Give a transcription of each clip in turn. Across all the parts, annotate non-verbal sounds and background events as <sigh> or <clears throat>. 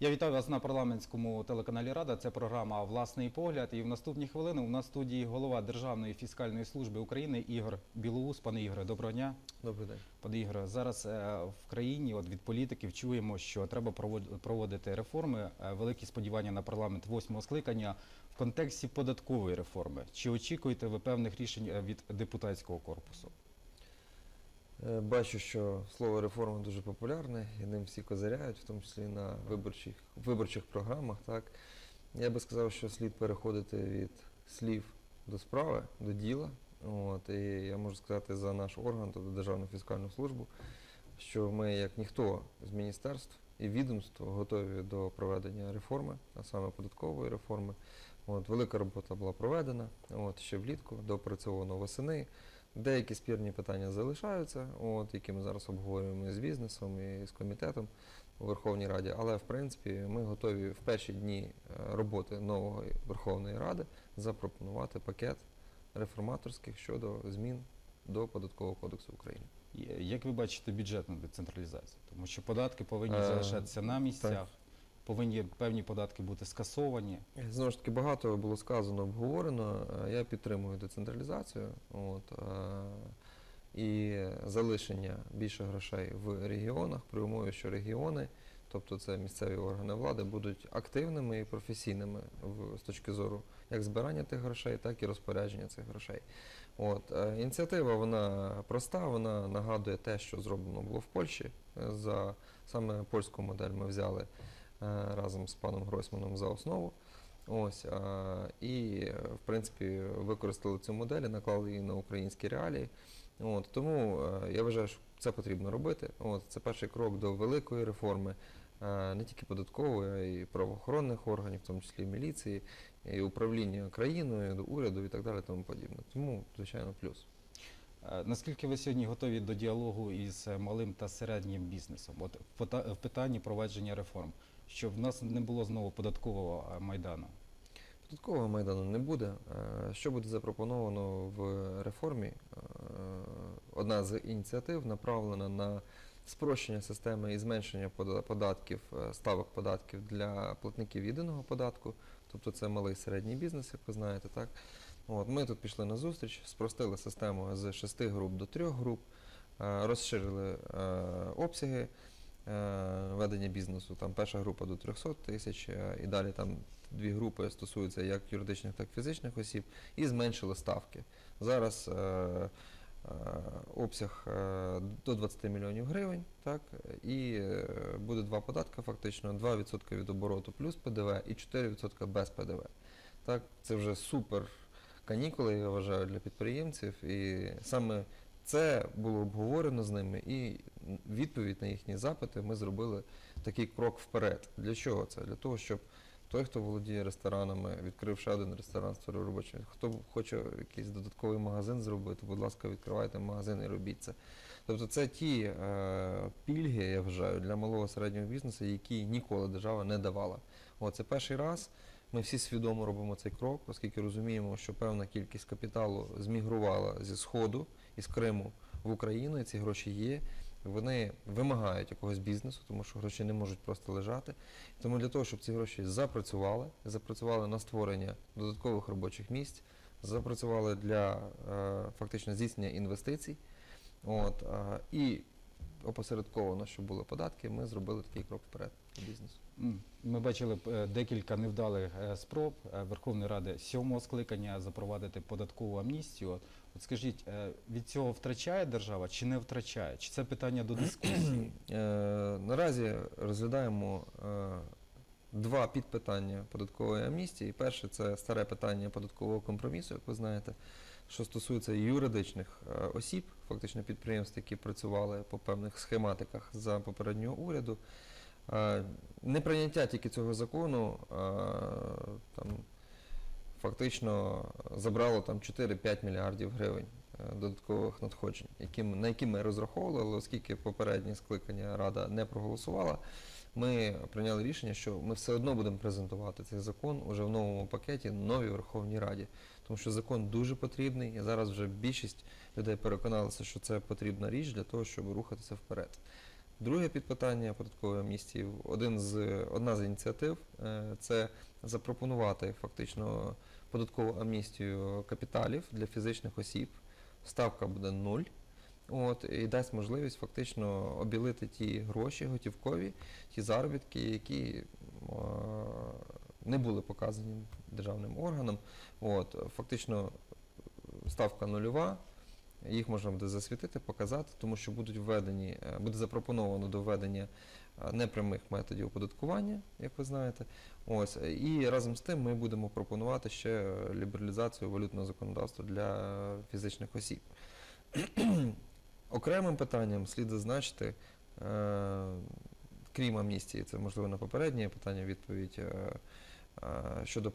Я вітаю вас на парламентському телеканалі Рада. Це програма Власний погляд. І в наступні хвилини у нас в студії голова Державної фіскальної служби України Ігор Білоус. Пане Ігоре, доброго дня. Добрий день. Пане Ігоре, зараз е, в країні от від політиків чуємо, що треба провод- проводити реформи. Е, Великі сподівання на парламент восьмого скликання в контексті податкової реформи. Чи очікуєте ви певних рішень е, від депутатського корпусу? Е, Бачу, що слово реформа дуже популярне, і ним всі козиряють, в тому числі на виборчих, виборчих програмах. Так. Я би сказав, що слід переходити від слів до справи, до діла. От, і я можу сказати за наш орган, тобто Державну фіскальну службу, що ми, як ніхто з міністерств і відомств, готові до проведення реформи, а саме податкової реформи. От, велика робота була проведена от, ще влітку, доопрацьовано восени. Деякі спірні питання залишаються, от, які ми зараз обговорюємо з бізнесом, і з комітетом у Верховній Раді. Але в принципі ми готові в перші дні е, роботи нової Верховної Ради запропонувати пакет реформаторських щодо змін до податкового кодексу України. Як ви бачите бюджетну децентралізацію? Тому що податки повинні Е, залишатися на місцях. Повинні певні податки бути скасовані. Знову ж таки, багато було сказано, обговорено. Е, Я підтримую децентралізацію от, е, і залишення більше грошей в регіонах при умові, що регіони, тобто це місцеві органи влади, будуть активними і професійними в, з точки зору як збирання тих грошей, так і розпорядження цих грошей. От, е, ініціатива вона проста, вона нагадує те, що зроблено було в Польщі. За саме польську модель ми взяли разом з паном Гройсманом за основу. Ось, а, і, е, в принципі, використали цю модель і наклали її на українські реалії. От, тому е, я вважаю, що це потрібно робити. От, це перший крок до великої реформи, е, не тільки податкової, а й правоохоронних органів, в тому числі і міліції, і управління країною, до уряду і так далі. Тому подібне. Тому, звичайно, плюс. Е, Наскільки ви сьогодні готові до діалогу із е, малим та середнім бізнесом? От в питанні провадження реформ, щоб в нас не було знову податкового е, майдану. Податкового майдану не буде. Е, Що буде запропоновано в реформі? Е, Одна з ініціатив направлена на спрощення системи і зменшення податків, ставок податків для платників єдиного податку, тобто це малий і середній бізнес, як ви знаєте, так? От, ми тут пішли на зустріч, спростили систему з шести груп до трьох груп, розширили обсяги ведення бізнесу. Там перша група до 300 тисяч, е, і далі там дві групи стосуються як юридичних, так і фізичних осіб, і зменшили ставки. Зараз е, е, обсяг е, до 20 мільйонів гривень, так, і е, буде два податки фактично, 2% від обороту плюс ПДВ і 4% без ПДВ. Так, це вже супер канікули, я вважаю, для підприємців. І саме це було обговорено з ними, і відповідь на їхні запити ми зробили такий крок вперед. Для чого це? Для того, щоб той, хто володіє ресторанами, відкрив ще один ресторан, створив робочий. Хто хоче якийсь додатковий магазин зробити, будь ласка, відкривайте магазин і робіть це. Тобто це ті е, пільги, я вважаю, для малого середнього бізнесу, які ніколи держава не давала. О, це перший раз. Ми всі свідомо робимо цей крок, оскільки розуміємо, що певна кількість капіталу змігрувала зі Сходу із Криму в Україну, і ці гроші є. Вони вимагають якогось бізнесу, тому що гроші не можуть просто лежати. Тому для того, щоб ці гроші запрацювали, запрацювали на створення додаткових робочих місць, запрацювали для е, фактично здійснення інвестицій. От, е, і опосередковано, щоб були податки, ми зробили такий крок вперед для бізнесу. Ми бачили е, декілька невдалих е, спроб е, Верховної Ради сьомого скликання запровадити податкову амністію. От, скажіть, від цього втрачає держава чи не втрачає? Чи це питання до дискусії? <clears throat> Наразі розглядаємо два підпитання податкової амністії. Перше це старе питання податкового компромісу, як ви знаєте, що стосується юридичних е, осіб, фактично підприємств, які працювали по певних схематиках за попереднього уряду. Е, Неприйняття тільки цього закону е, там, фактично забрало там 4-5 мільярдів гривень додаткових надходжень, на які ми розраховували, оскільки попереднє скликання Рада не проголосувала, ми прийняли рішення, що ми все одно будемо презентувати цей закон уже в новому пакеті новій Верховній Раді. Тому що закон дуже потрібний, і зараз вже більшість людей переконалися, що це потрібна річ для того, щоб рухатися вперед. Друге підпитання податкової амністії. Один з, одна з ініціатив е, це запропонувати фактично податкову амністію капіталів для фізичних осіб. Ставка буде нуль. От, і дасть можливість фактично обілити ті гроші готівкові, ті заробітки, які е, не були показані державним органам. От, фактично ставка нульова, їх можна буде засвітити, показати, тому що будуть введені, е, буде запропоновано до введення е, непрямих методів оподаткування, як ви знаєте. Ось, і разом з тим ми будемо пропонувати ще лібералізацію валютного законодавства для фізичних осіб. Окремим питанням слід зазначити, е, крім амністії, це можливо на попереднє питання відповідь. е, е, Щодо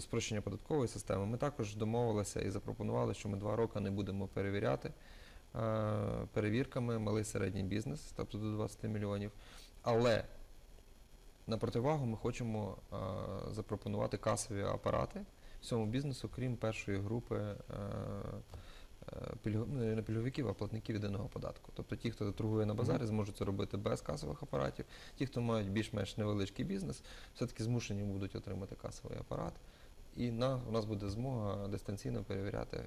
спрощення податкової системи, ми також домовилися і запропонували, що ми два роки не будемо перевіряти перевірками малий середній бізнес, тобто до 20 мільйонів. Але на противагу ми хочемо запропонувати касові апарати всьому бізнесу, крім першої групи пільго- ну, не пільговиків, а платників єдиного податку. Тобто ті, хто торгує на базарі, зможуть це робити без касових апаратів. Ті, хто мають більш-менш невеличкий бізнес, все-таки змушені будуть отримати касовий апарат. І на, у нас буде змога дистанційно перевіряти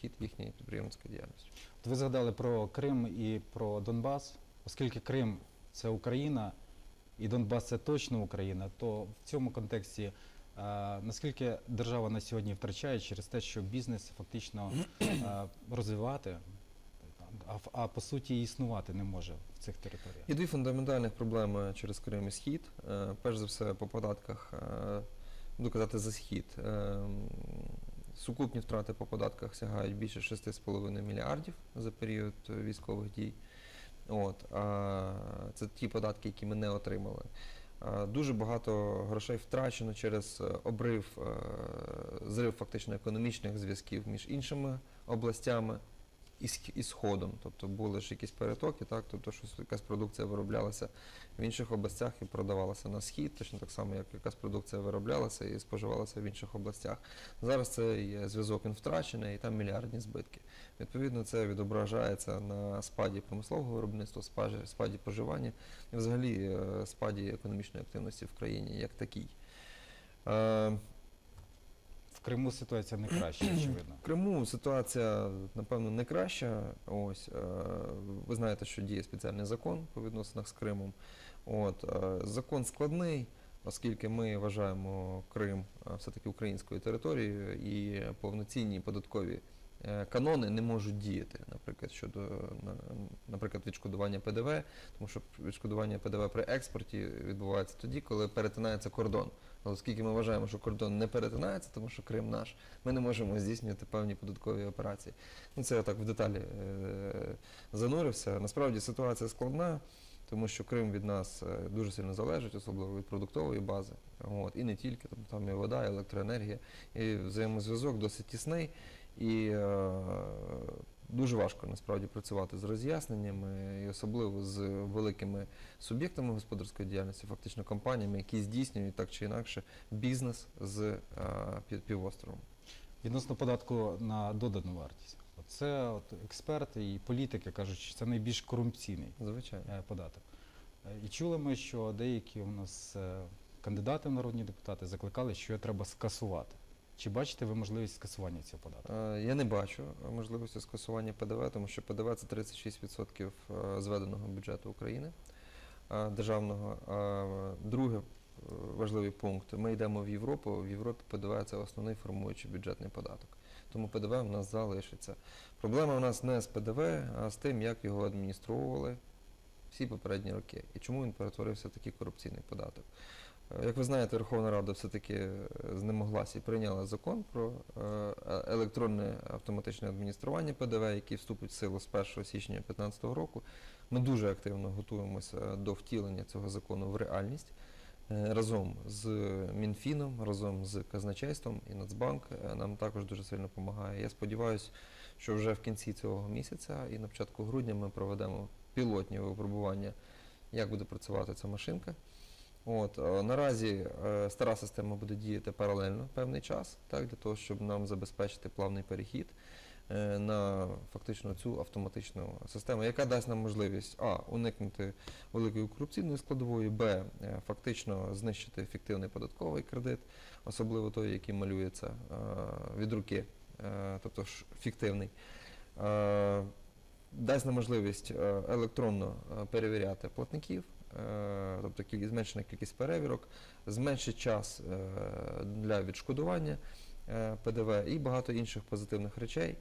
хід їхньої підприємницької діяльності. От ви згадали про Крим і про Донбас. Оскільки Крим це Україна і Донбас це точно Україна, то в цьому контексті е, наскільки держава на сьогодні втрачає через те, що бізнес фактично розвивати, а, по суті існувати не може в цих територіях? Є дві фундаментальних проблеми через Крим і Схід. Е, Перш за все, по податках, е, буду казати за схід. Е, Сукупні втрати по податках сягають більше 6,5 мільярдів за період військових дій. От, а це ті податки, які ми не отримали. А, Дуже багато грошей втрачено через е, обрив, е, зрив фактично економічних зв'язків між іншими областями і, сх- і. Тобто були ж якісь перетоки, так? тобто щось, якась продукція вироблялася в інших областях і продавалася на схід, точно так само, як якась продукція вироблялася і споживалася в інших областях. Зараз цей е, зв'язок втрачений, і там мільярдні збитки. Відповідно, це відображається на спаді промислового виробництва, спаді, споживання і взагалі е, спаді економічної активності в країні як такій. В Криму ситуація не краща, очевидно. В Криму ситуація, напевно, не краща. Ось е, ви знаєте, що діє спеціальний закон по відносинах з Кримом. От е, закон складний, оскільки ми вважаємо Крим е, все-таки українською територією, і повноцінні податкові канони не можуть діяти, наприклад, щодо наприклад, відшкодування ПДВ, тому що відшкодування ПДВ при експорті відбувається тоді, коли перетинається кордон. Оскільки ми вважаємо, що кордон не перетинається, тому що Крим наш, ми не можемо здійснювати певні податкові операції. Ну, це я так в деталі е, занурився. Насправді ситуація складна, тому що Крим від нас е, дуже сильно залежить, особливо від продуктової бази. От, і не тільки, там, там і вода, і електроенергія, і взаємозв'язок досить тісний. І е, дуже важко насправді працювати з роз'ясненнями, і особливо з великими суб'єктами господарської діяльності, фактично компаніями, які здійснюють так чи інакше бізнес з е, півостровом. Відносно податку на додану вартість. Це от експерти і політики кажуть, що це найбільш корупційний Звичайно. е, податок. Е, І чули ми, що деякі у нас кандидати в народні депутати закликали, що його треба скасувати. Чи бачите ви можливість скасування цього податку? Е, Я не бачу можливості скасування ПДВ, тому що ПДВ це 36% е, зведеного бюджету України е, державного. Другий важливий пункт. Ми йдемо в Європу. В Європі ПДВ це основний формуючий бюджетний податок. Тому ПДВ в нас залишиться. Проблема в нас не з ПДВ, а з тим, як його адміністровували всі попередні роки. І чому він перетворився в такий корупційний податок. Е, Як ви знаєте, Верховна Рада все-таки е, знемоглася і прийняла закон про е, електронне автоматичне адміністрування ПДВ, який вступить в силу з 1 січня 2015 року. Ми дуже активно готуємося до втілення цього закону в реальність. Разом з Мінфіном, разом з казначейством і Нацбанк нам також дуже сильно допомагає. Я сподіваюся, що вже в кінці цього місяця і на початку грудня ми проведемо пілотні випробування, як буде працювати ця машинка. От, е, наразі е, стара система буде діяти паралельно певний час, так, для того, щоб нам забезпечити плавний перехід. е, на фактично цю автоматичну систему, яка дасть нам можливість а. уникнути великої корупційної складової, б. фактично знищити ефективний податковий кредит, особливо той, який малюється від руки, тобто ж фіктивний. Дасть нам можливість е, електронно е, перевіряти платників, е, тобто зменшена кількість перевірок, зменшить час для відшкодування ПДВ і багато інших позитивних речей,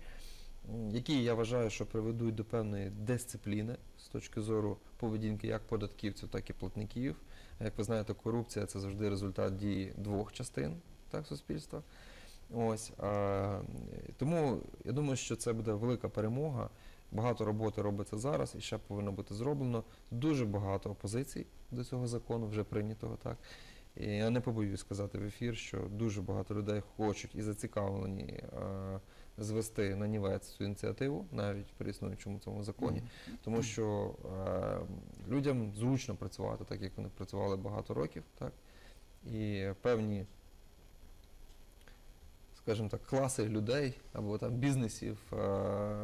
які я вважаю, що приведуть до певної дисципліни з точки зору поведінки як податківців, так і платників. Як ви знаєте, корупція це завжди результат дії двох частин так, суспільства. Ось, а, тому я думаю, що це буде велика перемога. Багато роботи робиться зараз і ще повинно бути зроблено. Дуже багато опозицій до цього закону, вже прийнятого так. І я не побоююсь сказати в ефір, що дуже багато людей хочуть і зацікавлені е, звести на нівець цю ініціативу, навіть при існуючому цьому законі, тому що е, людям зручно працювати, так як вони працювали багато років, так, і певні скажімо так, класи людей або там бізнесів е,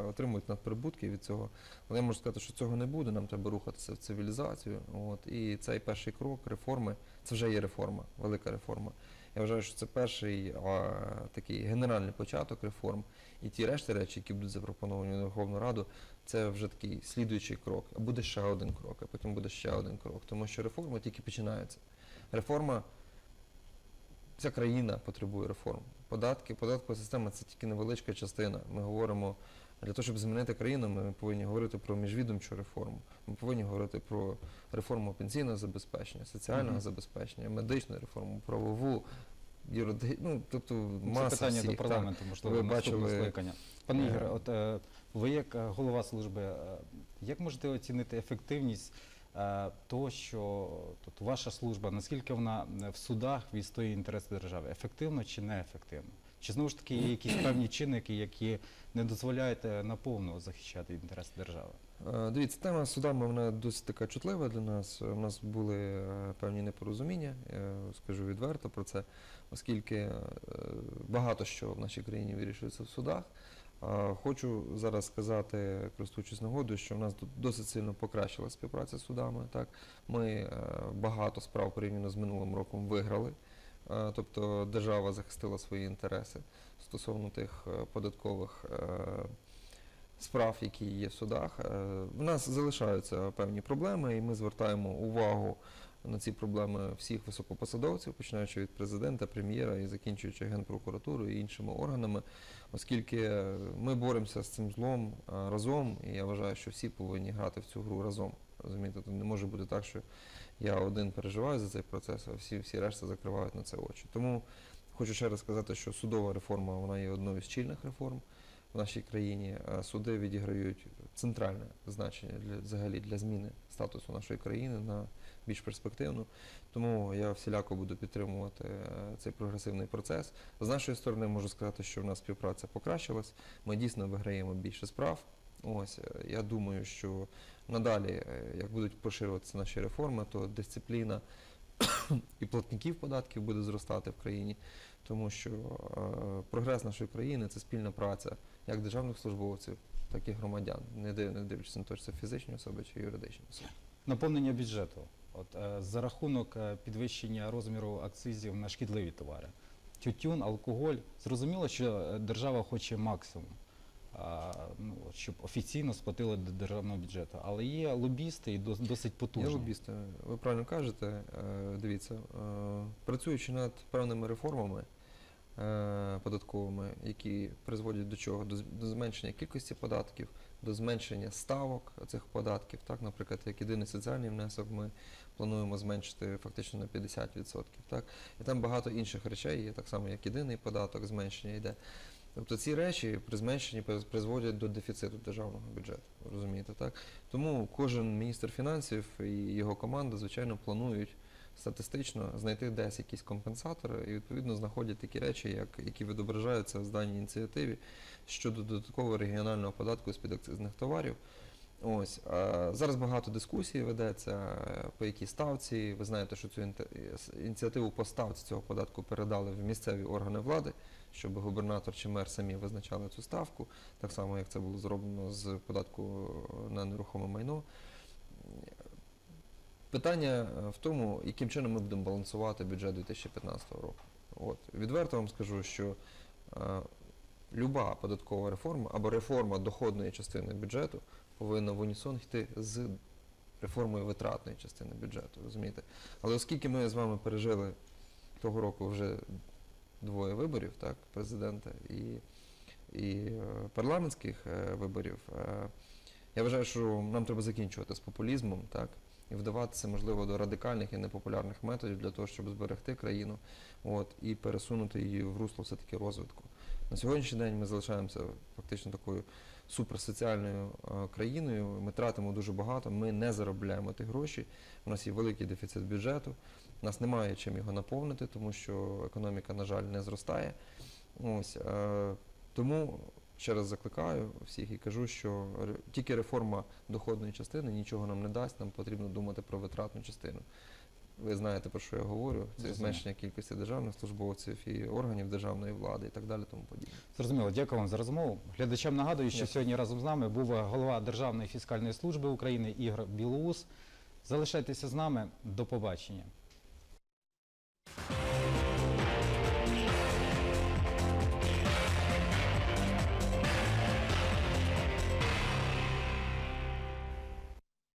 отримують надприбутки від цього. Але я можу сказати, що цього не буде. Нам треба рухатися в цивілізацію. От і цей перший крок реформи це вже є реформа, велика реформа. Я вважаю, що це перший а, такий генеральний початок реформ. І ті решти речі, які будуть запропоновані на Верховну Раду, це вже такий слідуючий крок. А буде ще один крок, а потім буде ще один крок. Тому що реформи тільки починаються. Реформа Вся країна потребує реформ. Податки, податкова система це тільки невеличка частина. Ми говоримо для того, щоб змінити країну, ми повинні говорити про міжвідомчу реформу. Ми повинні говорити про реформу пенсійного забезпечення, соціального Мгм. забезпечення, медичну реформу, правову, юриди... ну, тобто Це маса питання всіх, до так. парламенту, можливо, Ви бачили, скликання. Пане е, Ігоре, от е, ви як е, голова служби, як можете оцінити ефективність е, того, що тут ваша служба, наскільки вона е, в судах відстоює інтереси держави? Ефективно чи неефективно? Чи знову ж таки є якісь певні чинники, які не дозволяють е, наповну захищати інтереси держави? Дивіться, тема з судами вона досить така чутлива для нас. У нас були певні непорозуміння, я скажу відверто про це, оскільки багато що в нашій країні вирішується в судах. Хочу зараз сказати, користуючись нагодою, що в нас досить сильно покращила співпраця з судами. Так, ми е, багато справ порівняно з минулим роком виграли. Е, Тобто держава захистила свої інтереси стосовно тих е, податкових справ, які є в судах. В нас залишаються певні проблеми, і ми звертаємо увагу на ці проблеми всіх високопосадовців, починаючи від президента, прем'єра і закінчуючи генпрокуратурою і іншими органами, оскільки ми боремося з цим злом разом, і я вважаю, що всі повинні грати в цю гру разом. Розумієте, тут не може бути так, що я один переживаю за цей процес, а всі, всі решта закривають на це очі. Тому хочу ще раз сказати, що судова реформа вона є одною з чільних реформ в нашій країні. Суди відіграють центральне значення для взагалі для зміни статусу нашої країни на більш перспективну. Тому я всіляко буду підтримувати е, цей прогресивний процес. З нашої сторони можу сказати, що в нас співпраця покращилась. Ми дійсно виграємо більше справ. Ось е, я думаю, що надалі, е, як будуть поширюватися наші реформи, то дисципліна <coughs> і платників податків буде зростати в країні, тому що прогрес нашої країни це спільна праця як державних службовців, так і громадян, не дивлячись на те, чи це фізичні особи чи юридичні особи. Наповнення бюджету. От е, за рахунок е, підвищення розміру акцизів на шкідливі товари. Тютюн, алкоголь. Зрозуміло, що е, держава хоче максимум, ну, щоб офіційно сплатили до державного бюджету. Але є лобісти і дос- досить Є потужні. лобісти, ви правильно кажете. Дивіться, працюючи над певними реформами податковими, які призводять до чого? До зменшення кількості податків, до зменшення ставок цих податків. Так, наприклад, як єдиний соціальний внесок, ми плануємо зменшити фактично на 50%. Так? І там багато інших речей є, так само як єдиний податок, зменшення йде. Тобто ці речі при зменшенні призводять до дефіциту державного бюджету. Розумієте, так? Тому кожен міністр фінансів і його команда, звичайно, планують статистично знайти десь якісь компенсатори і відповідно знаходять такі речі, як, які відображаються в даній ініціативі щодо додаткового регіонального податку з підакцизних товарів. Ось зараз багато дискусій ведеться по якій ставці. Ви знаєте, що цю ініціативу по ставці цього податку передали в місцеві органи влади. щоб губернатор чи мер самі визначали цю ставку, так само як це було зроблено з податку на нерухоме майно. Питання е, в тому, яким чином ми будемо балансувати бюджет 2015 року. От. Відверто вам скажу, що е, люба податкова реформа або реформа доходної частини бюджету повинна в унісон йти з реформою витратної частини бюджету, розумієте? Але оскільки ми з вами пережили того року вже двоє виборів, так, президента і, і е, парламентських е, виборів, е, я вважаю, що нам треба закінчувати з популізмом, так, і вдаватися, можливо, до радикальних і непопулярних методів для того, щоб зберегти країну от, і пересунути її в русло все-таки розвитку. На сьогоднішній день ми залишаємося фактично такою суперсоціальною е, країною. Ми тратимо дуже багато, ми не заробляємо ті гроші. У нас є великий дефіцит бюджету. У нас немає чим його наповнити, тому що економіка, на жаль, не зростає. Ось е, тому ще раз закликаю всіх і кажу, що тільки реформа доходної частини нічого нам не дасть. Нам потрібно думати про витратну частину. Ви знаєте, про що я говорю. Це зменшення кількості державних службовців і органів державної влади і так далі, тому подібне. Зрозуміло, дякую вам за розмову. Глядачам нагадую, що Дякую. сьогодні разом з нами був голова Державної фіскальної служби України Ігор Білоус. Залишайтеся з нами. До побачення.